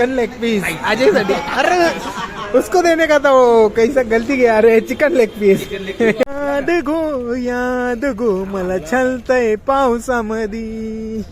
Chicken leg piece. अजयसाठी अरे उसको देने का था वो कैसा गलती किया? अरे चिकन लेग पीस. याद गो याद गो मला छलतय पावसामध्ये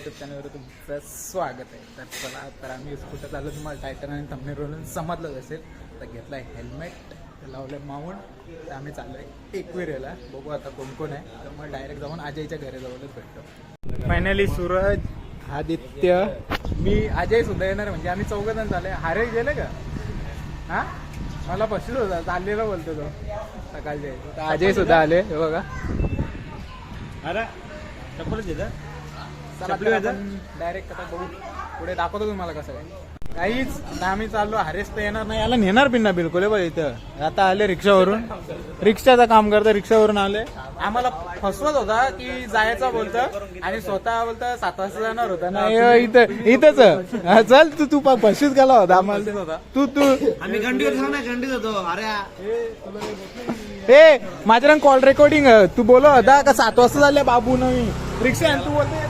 युट्यूब चॅनलवर तुमचं स्वागत आहे. तर चला तर आम्ही कुठं चाललो तुम्हाला टायटन आणि थंबनेर रोलून समजलंच असेल तर आहे हेल्मेट लावलं आहे माऊंट तर आम्ही चाललो आहे एकविरेला बघू आता कोण कोण आहे. तर मग डायरेक्ट जाऊन अजयच्या घरी जाऊनच भेटतो. फायनली सूरज आदित्य मी अजय सुद्धा येणार म्हणजे आम्ही चौघजण झाले हारे गेले का? हा? मला बसलो होता. चाललेला बोलतो तो. सकाळचे. तर अजय सुद्धा आले. हे बघा. अरे चप्पलच देत डायरेक्ट आता बघू. पुढे दाखवतो तुम्हाला कसं काय काहीच आता आम्ही चाललो हरेस तर येणार नाही. याला नेणार पण ना बिलकुल हे बघ इथं. आता आले रिक्षावरून. रिक्षाचं काम करतं रिक्षावरून आले. आम्हाला फसवत होता की जायचा बोलतं आणि स्वतः बोलतं सात वाजता जाणार होता ना. इथं इथंच. हा, चल तू तू फशीच गेला होता आम्हाला. तू तू आम्ही गंडीवर सांग ना गंडीत होतो. अरे हे. माझ्या कॉल रेकॉर्डिंग तू बोलो होता का सात वाजता झाले बाबू नवी रिक्षा आणि तू बोलतो.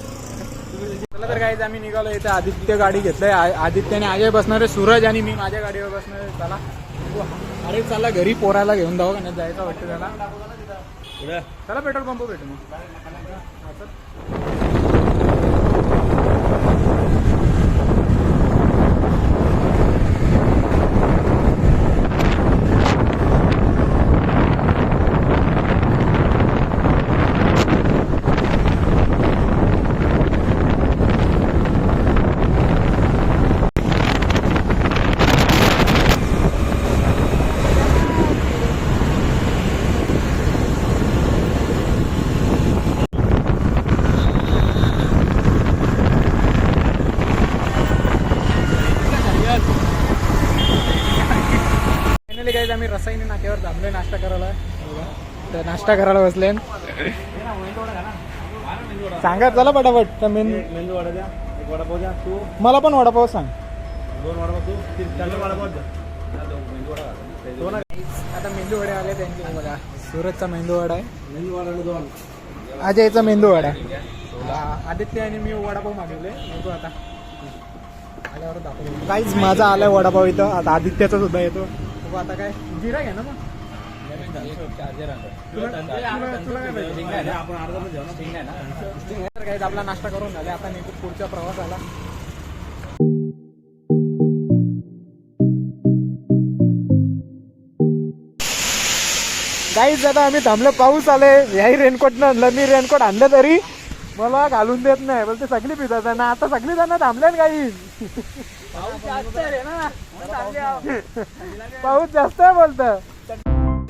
चला तर काहीच आम्ही निघालो इथे. आदित्य गाडी घेतलंय. आदित्यने अजय बसणार आहे सूरज आणि मी माझ्या गाडीवर बसणार. आहे चला. अरे चला घरी पोराला घेऊन जाऊ का? जायचं वाटतं त्याला. चला पेट्रोल पंप भेटू मग हा, चल. फायनली काही आम्ही रसायनी नाक्यावर थांबलोय नाश्ता करायला तर नाश्ता करायला बसले. सांगा चला पटापट. मेंदू वडा द्या एक वडापाव द्या. तू? मला पण वडापाव सांग. दोन वडापाव तू? तीन चार वडापाव द्या. मेंदू वडा. दोन आता मेंदू वडे आले त्यांचे बघा. सुरतचा मेंदू वडा आहे. मेंदू वडा दोन. अजयचा मेंदू वडा आदित्य आणि मी वडापाव मागवले. बघू आता. आल्यावर दाखवतो. काहीच माझा आलाय वडापाव इथं. आता आदित्याचा सुद्धा येतो. बघू आता काय जिरा घ्या ना मग. काही आपला नाश्ता करून झाले आता नेमकं काहीच आम्ही थांबलो पाऊस आले याही रेनकोट न आणलं. मी रेनकोट आणलं तरी मला घालून देत नाही. बोलते सगळी पितात ना आता सगळी जण थांबले काही पाऊस जास्त आहे ना. पाऊस जास्त आहे बोलत.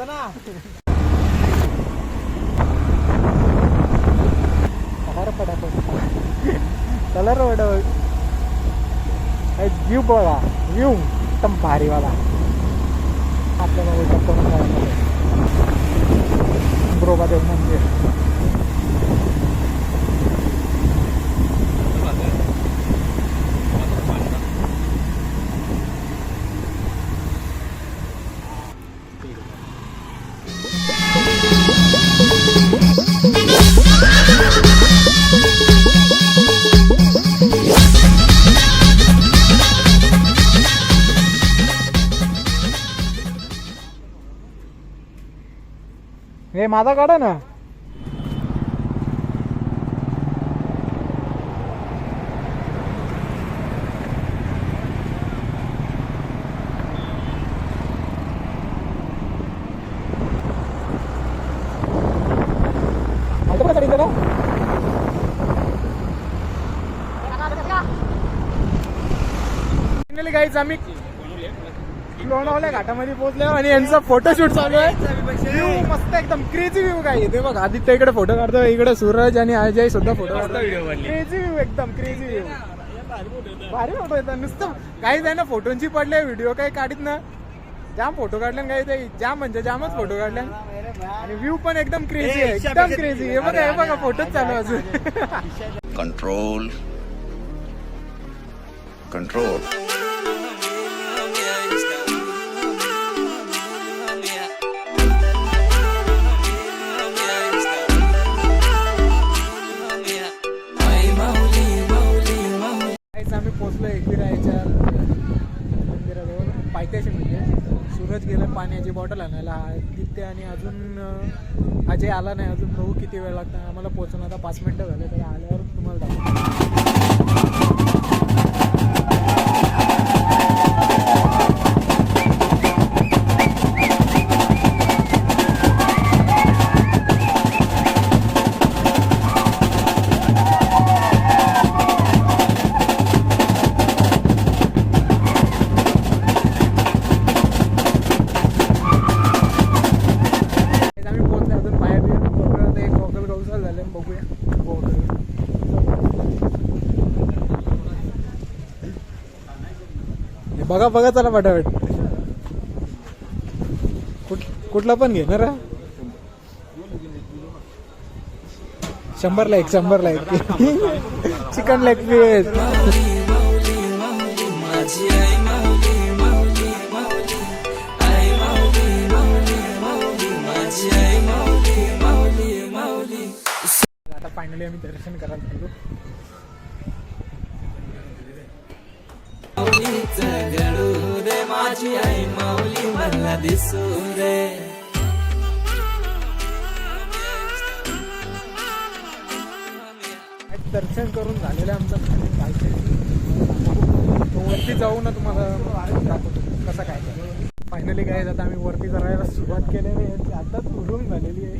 होतं. ना कलर रोड व्यू बघा व्यू एकदम भारीवाला आपल्याला उलटा मंदिर. हे माझा काढा ना. गाईज आम्ही लोणावल्या घाटामध्ये पोहोचलो आणि यांचा फोटोशूट चालू आहे. व्ह्यू मस्त एकदम. क्रेझी व्ह्यू काय? ते बघ आदित्य इकडे फोटो काढतो इकडे सूरज आणि अजय सुद्धा फोटो काढतो क्रेझी व्ह्यू एकदम क्रेझी व्ह्यू भारी फोटो येतात. नुसतं काही आहे ना फोटोंची पडले व्हिडिओ काही काढत ना. जाम फोटो काढले काही ते जाम म्हणजे जामच फोटो काढले. आणि व्ह्यू पण एकदम क्रेझी आहे. एकदम क्रेझी हे बघा हे बघा फोटोच चालू आहे अजून. control. Control. काहीच एकविरायच्या मंदिराजवळ पायथ्याशी म्हणजे. सूरज गेला पाण्याची बॉटल आणायला. तिथे आणि अजून अजय आला नाही. अजून बघू किती वेळ लागतं. आम्हाला पोहोचून आता पाच मिनटं झाले तर आल्यावर तुम्हाला दाखवतो. बघा बघा चला पटापट कुठ कुठला पण घेणार शंभर शंभरला एक शंभरला एक चिकन लेग पीस आता फायनली आम्ही दर्शन करायला गेलो दर्शन करून झालेलं आहे आमचं तो वरती जाऊ ना तुम्हाला दाखवतो. कसं काय फायनली काय आता आम्ही वरती करायला सुरुवात केलेली आहे. आताच उरून झालेली आहे.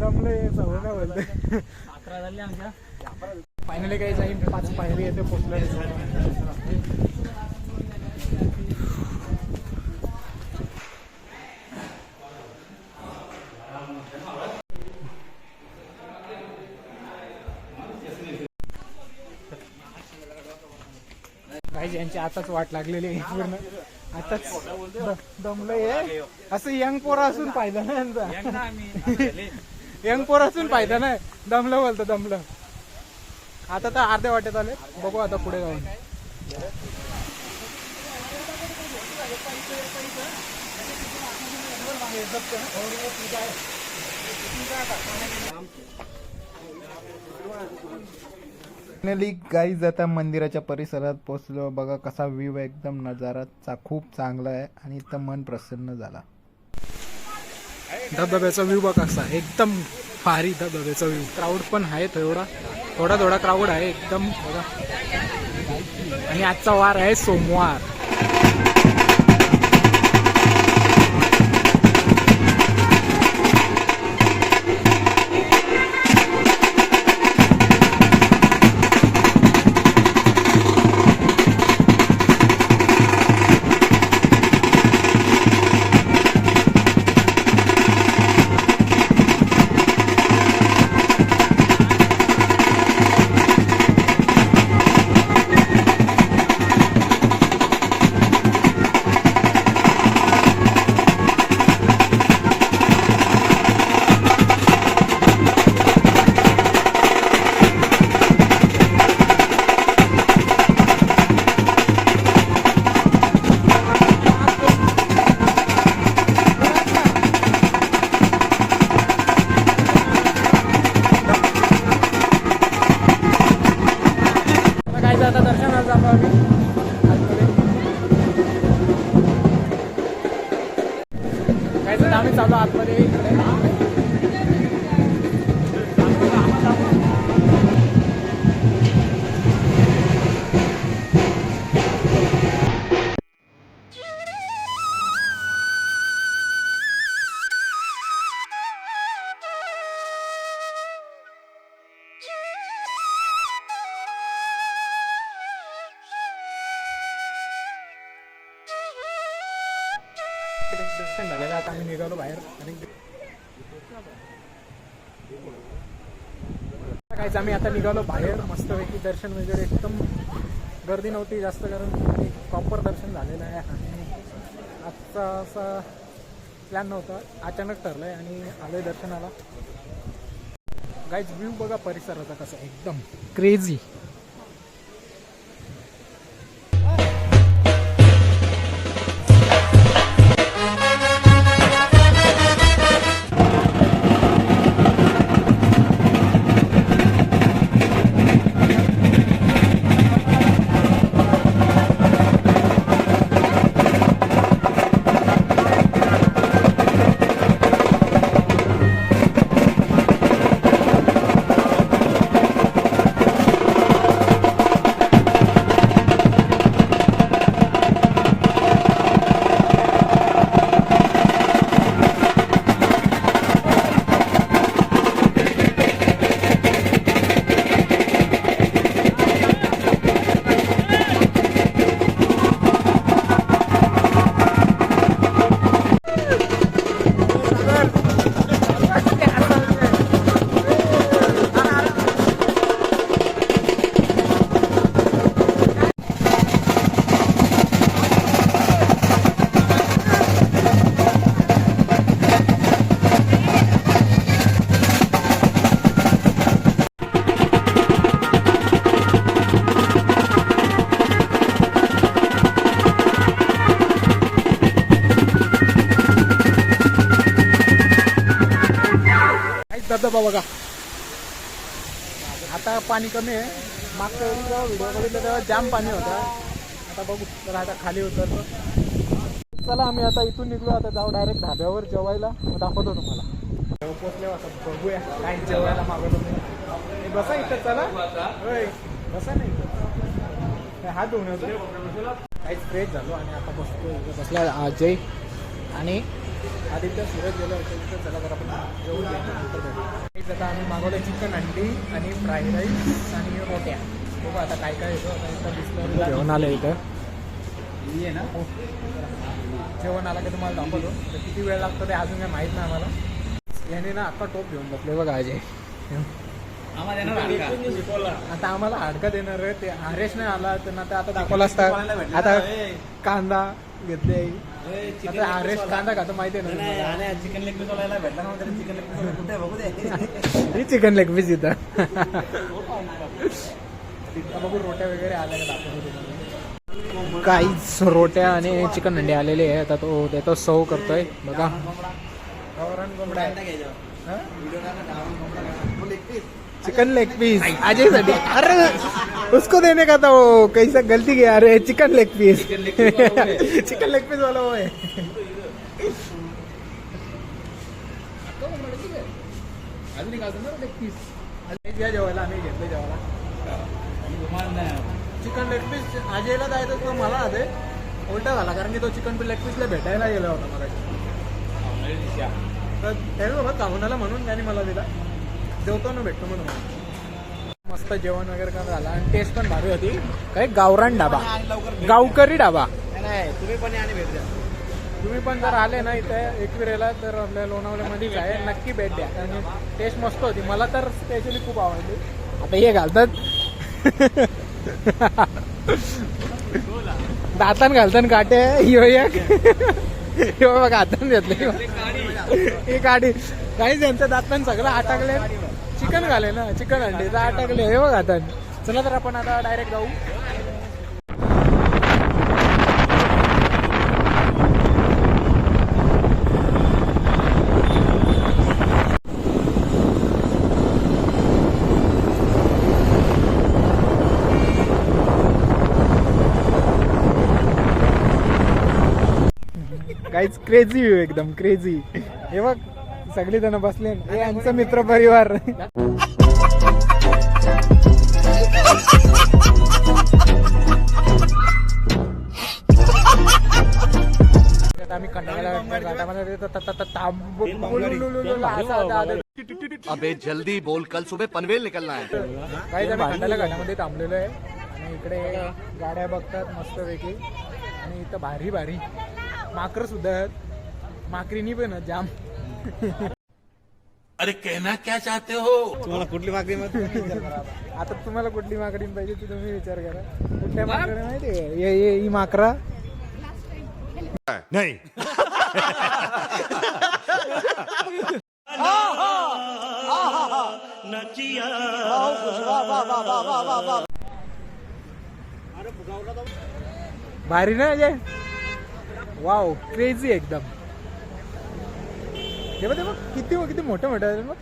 दमलं आहे सवय बोलते फायनली काही जाईल पाच पायरी येते पोचल्या. यांची आताच वाट लागलेली आहे पूर्ण. आताच दमलंय. असं यंग पोरा असून फायदा नाही यांचा. यंग पोर असून फायदा नाही. दमलं बोलतं दमलं. आता तर अर्ध्या वाटेत आले. बघू आता पुढे जाऊन फायनली गाईज आता मंदिराच्या परिसरात पोहोचलो. बघा कसा व्ह्यू आहे. एकदम नजाराचा खूप चांगला आहे. आणि इथं मन प्रसन्न झाला. धबधब्याचा व्ह्यू बघा कसा एकदम भारी धबधब्याचा व्ह्यू क्राऊड पण आहे थोडा. थोडा थोडा क्राऊड आहे एकदम बघा. आणि आजचा वार आहे सोमवार. आम्ही चालू आतमध्ये. आम्ही आता निघालो बाहेर मस्तपैकी दर्शन वगैरे एकदम गर्दी नव्हती जास्त कारण प्रॉपर दर्शन झालेलं आहे आणि आजचा असा प्लॅन नव्हता. अचानक ठरलं आहे आणि आलोय दर्शनाला. गाईज व्ह्यू बघा परिसराचा कसा आहे, एकदम क्रेझी धबधबा बघा. आता पाणी कमी आहे. मागच्या वेळी जेव्हा व्हिडिओ बघितलं तेव्हा जाम पाणी होतं. आता बघू तर आता खाली उतरतो चला आम्ही आता इथून निघलो. आता जाऊ डायरेक्ट धाब्यावर जेवायला. मग दाखवतो तुम्हाला. जेव्हा पोचल्यावर आता बघूया. काय जेवायला मागवतो बसा इथं चला. होय. बसा नाही हात धुवून होतो काहीच फ्रेश झालो आणि आता बसतो बसला अजय आणि आदित्य सुरत गेलो होतो तिथं चला तर आपण जेवून. हेच आता आम्ही मागवलं चिकन अंडी आणि फ्राईड राईस आणि रोट्या. बघू आता काय काय येतो आता इथं दिसलं जेवण आलं इथं. ना? जेवण आलं की तुम्हाला दाखवतो. तर किती वेळ लागतो ते अजून काय माहीत नाही आम्हाला. याने ना आता टोप घेऊन बसले बघा अजय आता आम्हाला हाडका देणार आहे. ते आरेश नाही आला त्यांना ते आता दाखवला असता. आता कांदा घेतले. आता कांदा खातो माहिती आहे ना तुम्हाला? चिकन लेग पीस भेटला ना चिकन लेग पीस कुठे आहे? बघू दे. ही चिकन लेग पीस इथं. बघू रोट्या वगैरे आल्या दाखवतो. काहीच रोट्या आणि चिकन अंडे आलेले आहे आता तो देतो सव करतोय. बघा? चिकन लेग पीस अजयसाठी. अरे! उसको देने का था वो कैसा गलती किया? अरे chicken leg piece chicken leg piece वाला वो है। जेवायला आम्ही घेतलं जेवायला चिकन लेग पीस अजयला जायचं तो मला आधे उलटा झाला कारण की तो चिकन लेग पीसला भेटायला गेला होता मला. तर त्याने बाबा कामनाला म्हणून त्याने मला दिला. जेवतो ना भेटतो म्हणून. मस्त जेवण वगैरे का झालं. आणि टेस्ट पण भारी होती. काय गावरान डाबा गावकरी डाबा नाही तुम्ही पण या आणि भेट द्या. तुम्ही पण जर आले ना इथे एकविरेला तर आपल्या लोणावल्यामध्येच आहे. नक्की भेट द्या. आणि टेस्ट मस्त होती. मला तर स्पेशली खूप आवडली. आता हे घालतात. दातान घालतान काटे. ह्यो एक. बघा हातान घेतले. ही गाडी काही त्यांचं दातान सगळं अटकले चिकन घाले ना चिकन अंडे. तर अटकले हे बघ आता. चला तर आपण आता डायरेक्ट जाऊ. काहीच क्रेझी व्ह्यू एकदम क्रेझी हे बघ सगळे जण बसले. हे यांचा मित्र परिवार. आता आम्ही कंटाळा अबे जल्दी बोल कल सुबह पनवेल निकलना है। काही आम्ही खंडाला घाटामध्ये थांबलेलो आहे. आणि इकडे गाड्या बघतात मस्तपैकी. आणि इथं भारी भारी माकर सुद्धा आहेत. माकरीनी पण जाम. अरे कहना क्या चाहते हो? तुम्हाला कुठली मागणी आता. तुम्हाला कुठली माकडी पाहिजे ती तुम्ही विचार करा. कुठल्या माकडी माहिती ये ये ही माकरा नहीं. भारी ना अजय वाव क्रेझी एकदम. ते बघ ते बघ किती किती मोठं मोठं आहे मग.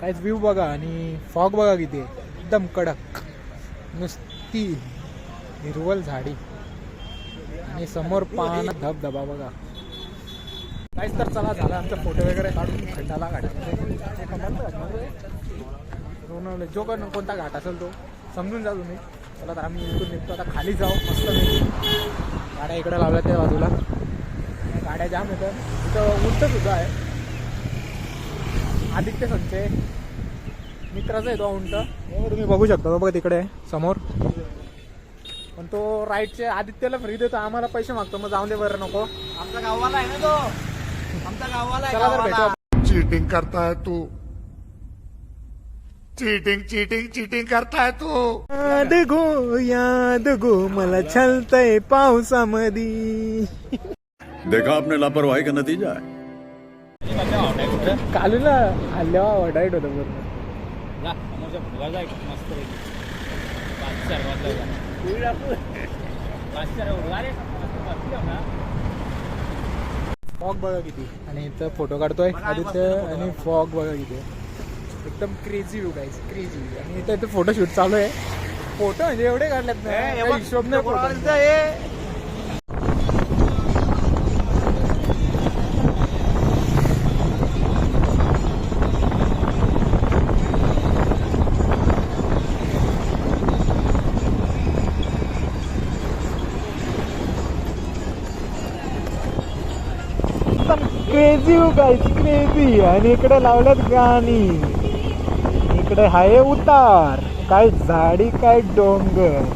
काहीच व्ह्यू बघा आणि फॉग बघा किती एकदम कडक नुसती हिरवल झाडी. आणि समोर पान धबधबा बघा. काहीच तर चला झाला आमचा फोटो वगैरे काढून खंडाला घाटा हो जो पण कोणता घाट असेल तो समजून जा तुम्ही. चला तर आम्ही इथून निघतो. आता खाली जाऊ. मस्त गाड्या इकडे लावल्या त्या बाजूला. गाड्या जाम येतात इथं उंट सुद्धा आहे. आदित्य संचय मित्राचा आहे तो उंट. हो तुम्ही बघू शकता. तो बघा तिकडे आहे, समोर. पण तो राईटचे आदित्यला फ्री देतो. आम्हाला पैसे मागतो. मग जाऊन दे बरं नको. आमचा गाववाला आहे ना तो. आमचा गाववाला आहे चला तर भेटू गाववाला. आपण. चीटिंग करता है तू. चीटिंग चीटिंग चीटिंग करता है तू. याद गो याद गो. मला छलतय पावसामध्ये देखा आपने लापरवाही का नतीजा है। कालूला होतं फॉग बघा किती. आणि इथं फोटो काढतोय आदित्य आणि फॉग बघा किती. आहे. एकदम क्रेझी व्ह्यू गाईस क्रेझी आणि इथं इथं फोटोशूट चालू आहे. फोटो म्हणजे एवढे काढलेत ना हे हिशोब नाही क्रेझी गाईस क्रेझी आणि इकडे लावल्यात गाणी. इकडे हाय उतार. काय झाडी काय डोंगर.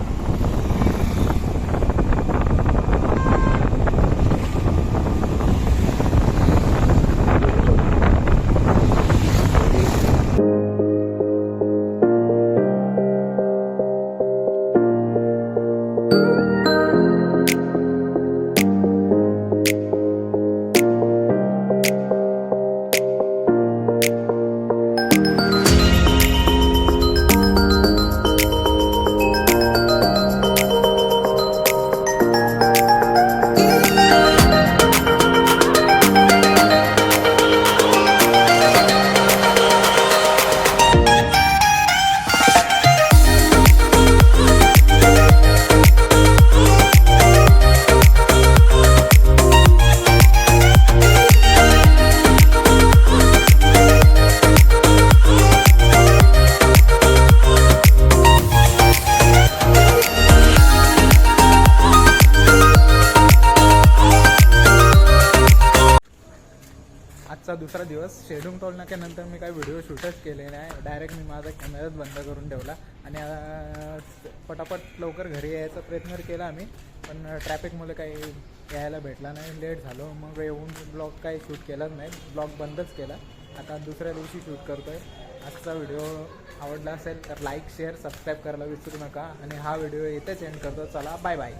आजचा दुसरा दिवस. शेडूम टोल मी काही व्हिडिओ शूटच केले नाही. डायरेक्ट मी माझा कॅमेराच बंद करून ठेवला. आणि पटापट लवकर घरी यायचा प्रयत्न केला आम्ही. पण ट्रॅफिकमुळे काही यायला भेटला नाही. लेट झालो. मग येऊन ब्लॉग काही शूट केलाच नाही. ब्लॉग बंदच केला. आता दुसऱ्या दिवशी शूट करतो आहे आजचा व्हिडिओ आवडला असेल तर लाईक शेअर सबस्क्राईब करायला विसरू नका. आणि हा व्हिडिओ इथेच एंड करतो. चला बाय बाय